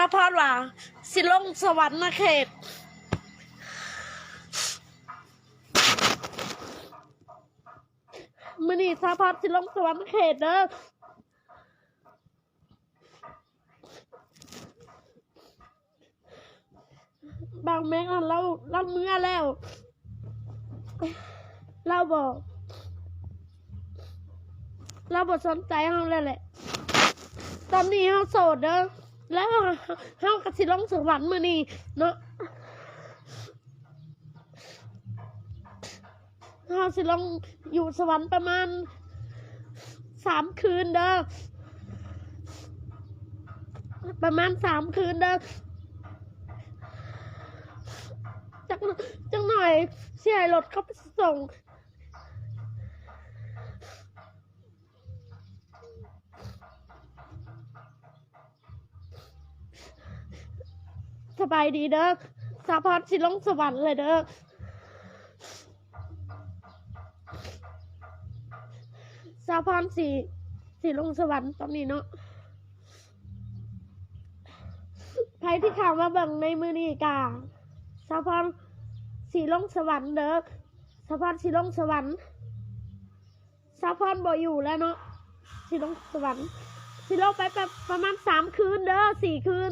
าพอดว่า สิลงสวรรค์นะเขตมื่อนี้ซาพอดสิลงสวรรค์เขตเด้อบาง แม็กอันเราเราเมื่อแล้ว เราบอก เราบอกสนใจเขาเลยแหละ ตอนนี้เขาโสดเด้อ แล้วเขากระสิลองสวรรค์มือนี้เนาะเขาสิลองอยู่สวรรค์ประมาณสามคืนเด้อประมาณสามคืนเด้อจักจังหน่อยเสียรถเขาไปส่ง สบายดีเด้อสาพอดสิลงสวรรค์เลยเด้อสาพรสีสีลงสวรรค์ตอนนี้เนาะใครที่ข่าวมาเบิ่งในมือนี้กาสาพรสีลงสวรรค์เด้อสาพรสีลงสวรรค์สาพรบ่อยู่แล้วเนาะสีลงสวรรค์สีลงไปแบบประมาณสามคืนเด้อสี่คืน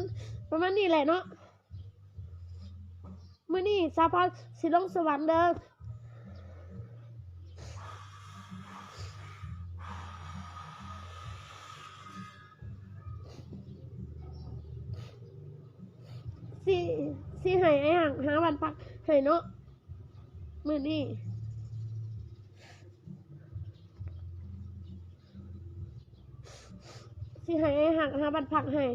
ประมาณนี้แหละเนาะ มือนี้สาพรสีลงสวรรค์เด้อสิสิให้ไอ้ห่างหาวันพักให้เนาะมือนี่สิให้ไอ้ห่างหาวันพักให้